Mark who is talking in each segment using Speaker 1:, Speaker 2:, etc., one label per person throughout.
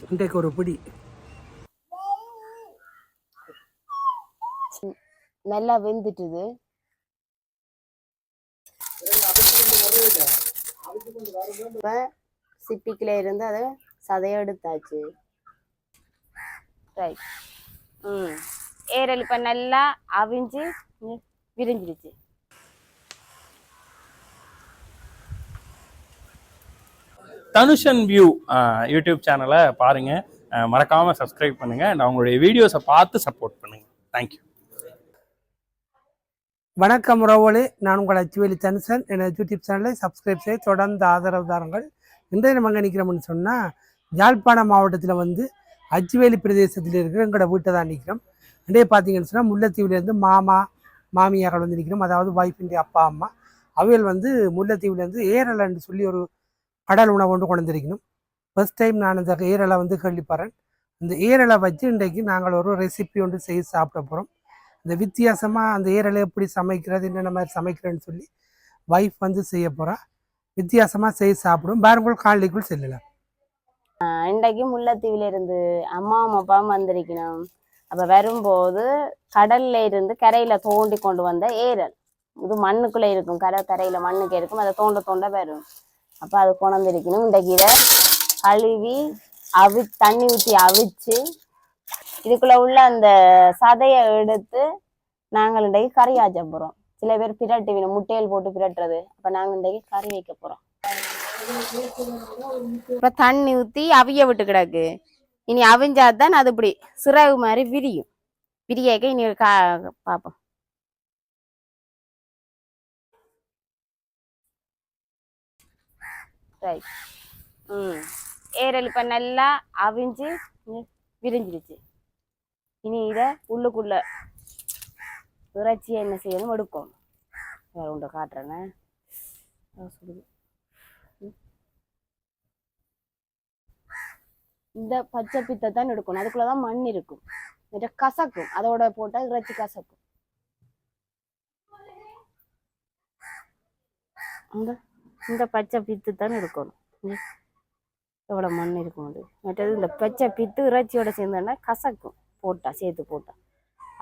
Speaker 1: இன்றைக்கு ஒரு பிடி
Speaker 2: நல்லா வெந்துட்டுது. இப்போ சிப்பிக்கில இருந்து அதை சதைய எடுத்தாச்சு. ரைட் ம். ஏரல் இப்போ நல்லா அவிஞ்சு விரிஞ்சிருச்சு
Speaker 3: தனுஷன் வியூ யூடியூப் சேனலை பாருங்க. மறக்காமல் மறக்காம சப்ஸ்கிரைப் பண்ணுங்க. And அவங்களுடைய வீடியோஸை பார்த்து சப்போர்ட் பண்ணுங்க. தேங்க்யூ
Speaker 1: வணக்கம் ரோவலி நான் உங்கள் அச்சுவேலி தனுசன் எனது யூடியூப் சேனலை சப்ஸ்கிரைப் செய்ய தொடர்ந்து ஆதரவு தாருங்கள். இன்றைய நம்ம எங்கே நிற்கிறோம்னு சொன்னால் யாழ்ப்பாணம் மாவட்டத்தில் வந்து அச்சுவேலி பிரதேசத்தில் இருக்கிற எங்களோட வீட்டை தான் நிற்கிறோம் இன்றைய பார்த்தீங்கன்னு சொன்னால் முல்லைத்தீவுலேருந்து மாமா மாமியார்கள் வந்து நிற்கிறோம் அதாவது ஒய்ஃபிൻ്റെ அப்பா அம்மா. அவைகள் வந்து முல்லைத்தீவுலேருந்து ஏரலன்னு சொல்லி ஒரு கடல் உணவு கொண்டு கொண்டு ஃபர்ஸ்ட் டைம் நான் இந்த ஏரலை வந்து கேள்விப்படுறேன். இந்த ஏரலை வச்சு இன்றைக்கு நாங்கள் ஒரு ரெசிபி ஒன்று செய்து சாப்பிட போகிறோம் இந்த வித்தியாசமாக அந்த ஏரலை எப்படி சமைக்கிறது என்னென்ன மாதிரி சமைக்கிறேன்னு சொல்லி வைஃப் வந்து செய்ய போகிறா வித்தியாசமாக செய்து சாப்பிடும் பாருங்கள் காலைக்குள் செல்லலாம்.
Speaker 2: இன்றைக்கு முல்லைத்தீவில் இருந்து அம்மாவும் அப்பாவும் வந்திருக்கணும். அப்போ வரும்போது கடல்ல இருந்து கரையில் தோண்டி கொண்டு வந்த ஏரல். இது மண்ணுக்குள்ளே இருக்கும். கரை கரையில் மண்ணுக்கு இருக்கும். அதை தோண்ட தோண்ட வரும். அப்போ அது கொண்டிருக்கணும் இந்த கீரை கழுவி அவி தண்ணி ஊற்றி அவிச்சு இதுக்குள்ள உள்ள அந்த சதையை எடுத்து நாங்கள் இன்றைக்கு கறி ஆச்ச போகிறோம் சில பேர் பிரட்டு வேணும் முட்டையில் போட்டு பிரட்டுறது. அப்போ நாங்க இன்றைக்கு கறி வைக்க போறோம். இப்போ தண்ணி ஊற்றி அவிய விட்டு கிடக்கு. இனி அவிஞ்சாதான் அது இப்படி சிறகு மாதிரி விரியும். விரியாக்க இனி கா பார்ப்போம் ரைட் ம் ஏரல் இப்போ நல்லா அவிஞ்சு விரிஞ்சிருச்சு இனி இதை உள்ளுக்குள்ள இறைச்சி என்ன செய்யணும் எடுக்கும் வேற உண்டு காட்டுறேன்னு சொல்லுது இந்த பச்சை பித்தை தான் எடுக்கணும் அதுக்குள்ள தான் மண் இருக்கும் கசக்கும் அதோட போட்டால் இறைச்சி கசக்கும் அந்த இந்த பச்சை பித்து தான் எடுக்கணும் எவ்வளோ மண் இருக்கும் அது? மற்றது இந்த பச்சை பித்து இறைச்சியோட சேர்ந்தோன்னா கசக்கும். போட்டா சேர்த்து போட்டா.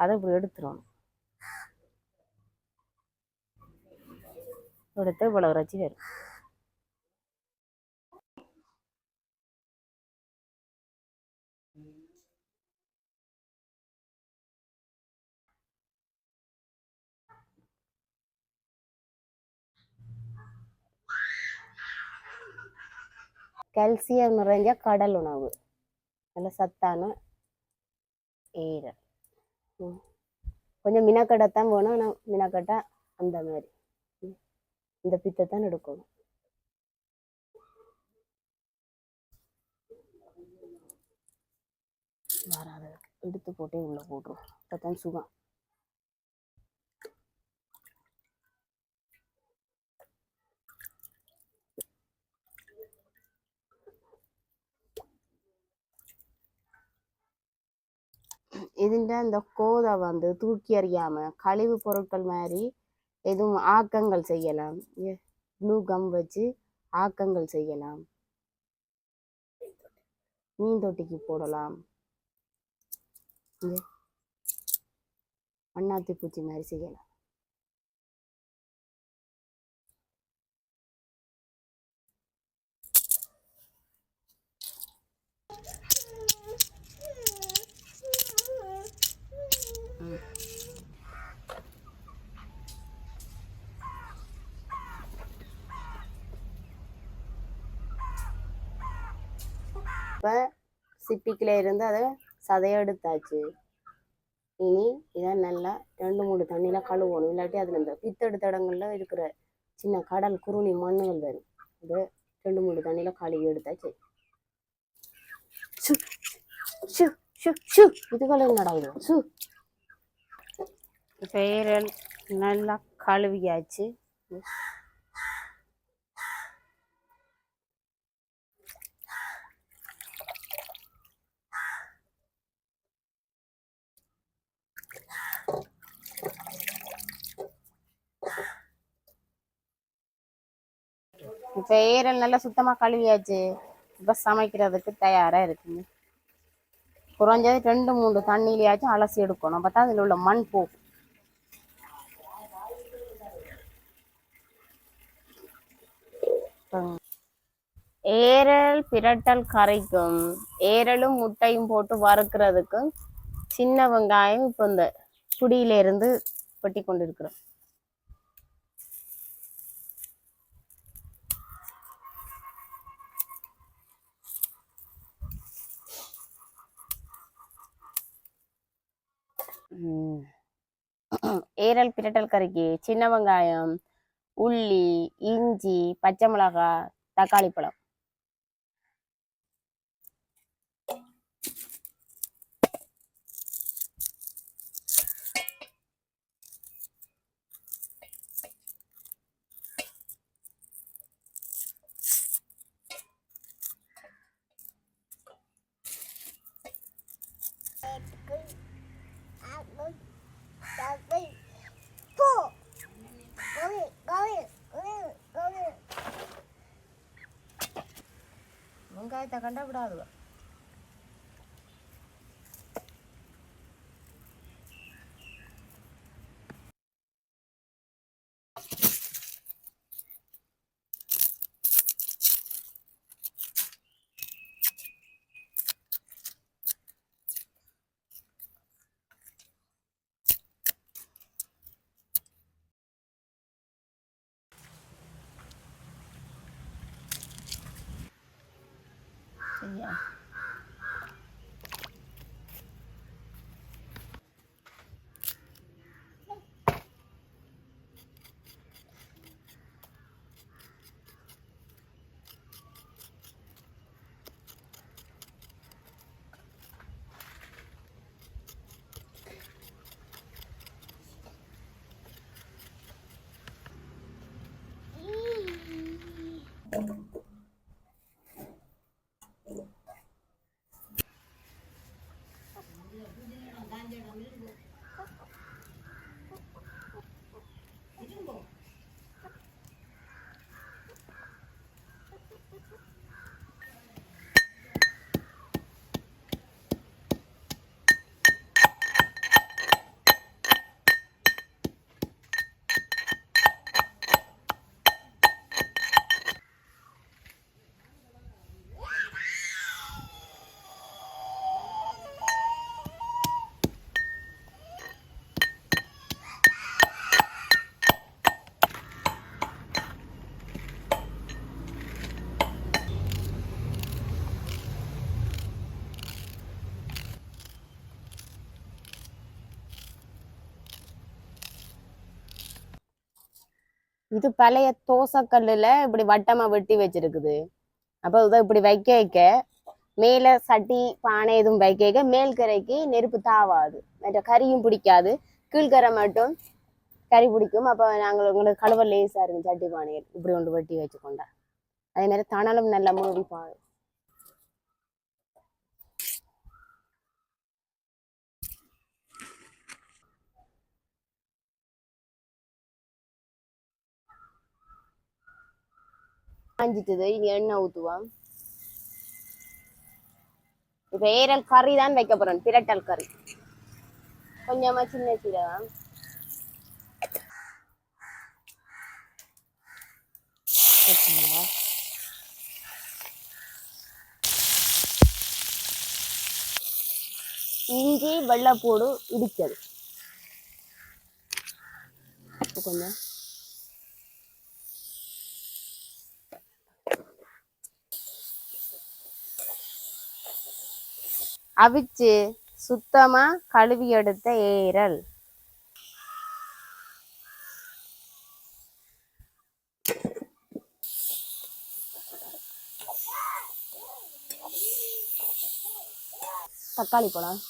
Speaker 2: அதை இப்படி எடுத்துடணும். எடுத்து இவ்வளோ இறைச்சி வரும். கால்சியம் நிறைஞ்ச கடல் உணவு. நல்ல சத்தான ஈரல். ம். கொஞ்சம் மினக்கடைத்தான் போகணும். ஆனால் மினக்கட்டை அந்த மாதிரி. ம். இந்த பித்தை தான் எடுக்கணும். வராத. எடுத்து போட்டே உள்ளே போட்டுரும். அப்பதான் சுகம் எதுண்டா இந்த கோதை வந்து தூக்கி அறியாமல் கழிவு பொருட்கள் மாதிரி எதுவும் ஆக்கங்கள் செய்யலாம். ப்ளூ கம் வச்சு ஆக்கங்கள் செய்யலாம். மீன் தொட்டிக்கு போடலாம். அண்ணாத்தி பூச்சி மாதிரி செய்யலாம். இப்போ சிப்பிக்கில இருந்து அதை சதையெடுத்தாச்சு இனி இதை நல்லா ரெண்டு மூணு தண்ணியில கழுவணும். இல்லாட்டி அதில் இந்த பித்தெடுத்த இடங்கள்ல இருக்கிற சின்ன கடல் குருணி மண்ணுகள் வரும். அதை ரெண்டு மூணு தண்ணியில் கழுவி எடுத்தாச்சு. சு என்னடா சு பேரல் நல்லா கழுவியாச்சு. இப்போ ஏரல் நல்லா சுத்தமா கழுவியாச்சு. இப்போ சமைக்கிறதுக்கு தயாரா இருக்குங்க. குறைஞ்சது ரெண்டு மூணு தண்ணியிலையாச்சும் அலசி எடுக்கணும். பார்த்தா அதில் உள்ள மண் போகும். ஏரல் பிரட்டல் கரைக்கும். ஏரலும் முட்டையும் போட்டு வறுக்கிறதுக்கும் சின்ன வெங்காயம் இப்போ இந்த குடியில இருந்து வெட்டி கொண்டு இருக்கிறோம் ம். ஏரல் பிரட்டல் கறிக்கு சின்ன வெங்காயம் உள்ளி இஞ்சி பச்சை மிளகாய் தக்காளி பழம். வெங்காயத்தை கண்டா விடாது இது பழைய தோசைக்கல்லுல இப்படி வட்டமா வெட்டி வச்சிருக்குது. அப்போ இதை இப்படி வைக்க வைக்க மேல சட்டி பானை எதுவும் வைக்க வைக்க மேல் கரைக்கு நெருப்பு தாவாது. மற்ற கறியும் பிடிக்காது. கீழ்கரை மட்டும் கறி பிடிக்கும். அப்போ நாங்கள் உங்களுக்கு கழுவ லேசா இருக்கும் சட்டி பானையில் இப்படி ஒன்று வெட்டி வச்சு கொண்டா அதே மாதிரி தணலும் நல்லா மூடி பாடும் காஞ்சிட்டது இனி எண்ணெய் ஊற்றுவோம் இப்போ ஏரல் கறி தான் வைக்க போறேன் பிரட்டல் கறி. கொஞ்சமாக சின்ன சீரகம் ஓகேங்களா? இஞ்சி வெள்ளைப்பூடு இடிச்சது உப்பு கொஞ்சம். அவிச்சு சுத்தமா கழுவி எடுத்த ஏரல். தக்காளி பழம்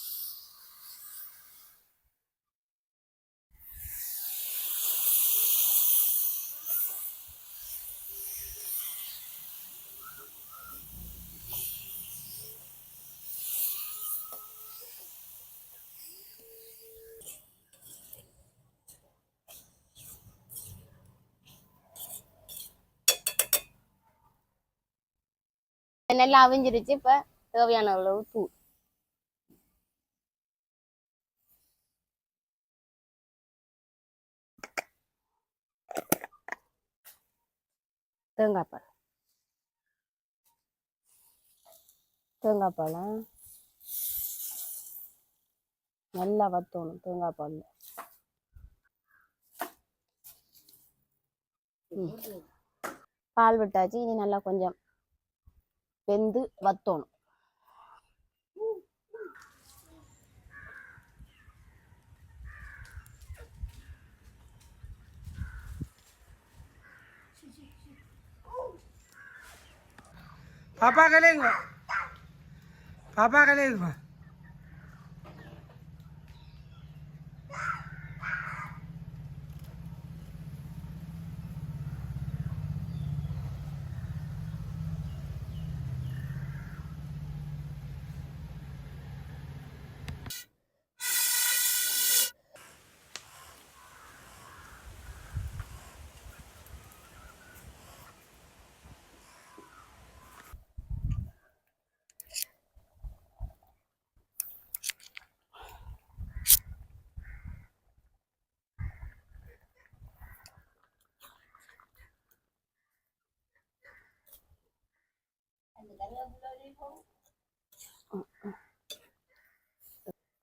Speaker 2: நல்லா அவிஞ்சிருச்சு இப்போ தேவையான அளவு தூள் தேங்காய் பழம் தேங்காய் பழம் நல்லா வத்தணும் தேங்காய் பழம் பால் விட்டாச்சு இனி நல்லா கொஞ்சம் வெந்து வத்தணும்.
Speaker 1: பாப்பா கலையுங்க பாப்பா கலையுங்க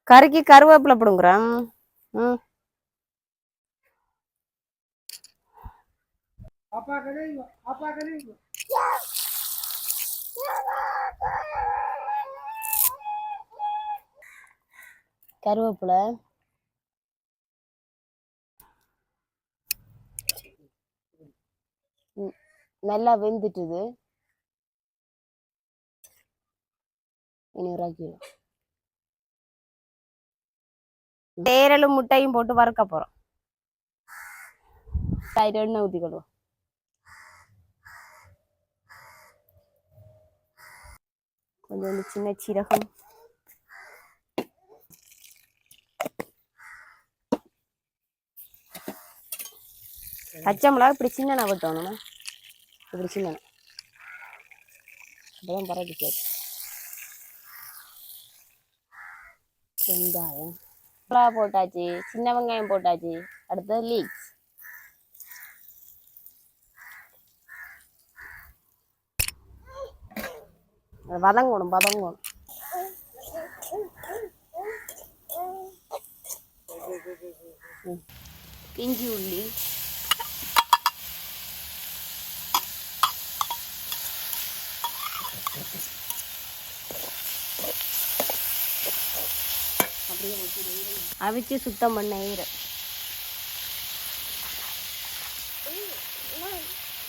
Speaker 2: கறிக்கு கருவேப்பிலை பிடுங்குறோம் ம். கருவேப்பிலை. நல்லா வெந்துட்டுது. இனி ஒரு கிலோ தேரலும் முட்டையும் போட்டு வறுக்க போறோம். எண்ணெய் ஊற்றிக்கொள்வோம் கொஞ்சம் சின்ன சீரகம். பச்சை மிளகா இப்படி சின்ன வெட்டணுமா இப்படி சின்ன அப்பதான் பரவாயில்ல. வெங்காயம் மிளகா போட்டாச்சு சின்ன வெங்காயம் போட்டாச்சு அடுத்தது லீக்ஸ் வதங்கணும் வதங்கணும் ம். இஞ்சி உள்ளி அவிச்சு சுத்தம் பண்ண ஈர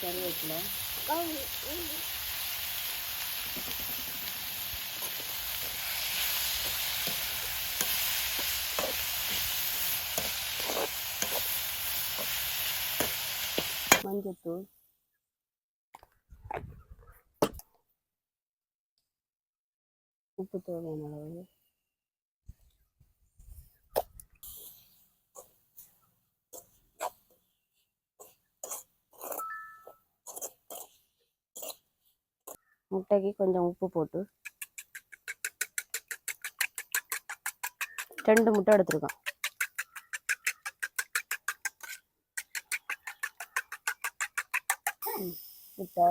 Speaker 2: கருவேப்பிலை. மஞ்சத்தூள். உப்பு தேவையான அளவு. முட்டைக்கு கொஞ்சம் உப்பு போட்டு ரெண்டு முட்டை எடுத்துருக்கோம். முட்டை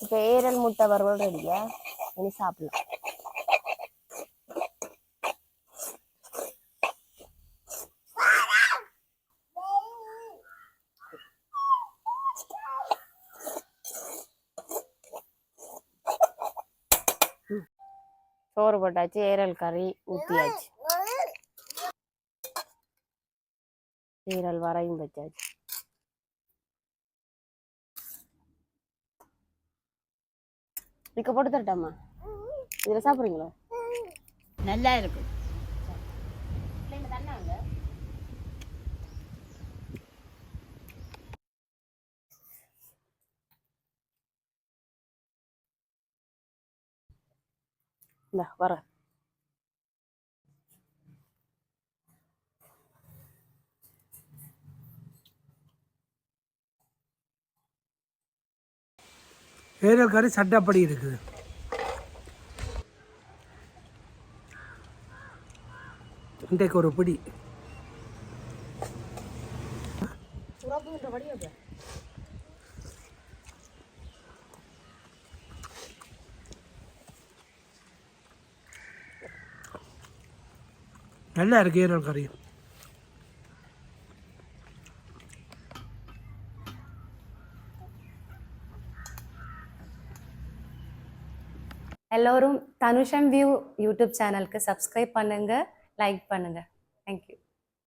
Speaker 2: இப்போ ஏரல் முட்டை வறுவல் ரெடியா இனி சாப்பிடலாம். சோறு போட்டாச்சு ஏரல் கறி ஊற்றியாச்சு ஈரல் வரையும் வச்சாச்சு. பிக்க போட்டு தரட்டாமா? இதில் சாப்பிட்றீங்களா?
Speaker 4: நல்லா இருக்கு.
Speaker 2: இந்த வர
Speaker 1: ஏரியல் கறி சட்டப்படி இருக்குது. இன்றைக்கு ஒரு பிடி. நல்லா இருக்கு ஏரியல் கறி.
Speaker 5: எல்லோரும் தனுஷம் வியூ யூடியூப் சேனலுக்கு சப்ஸ்கிரைப் பண்ணுங்கள் லைக் பண்ணுங்கள் தேங்க்யூ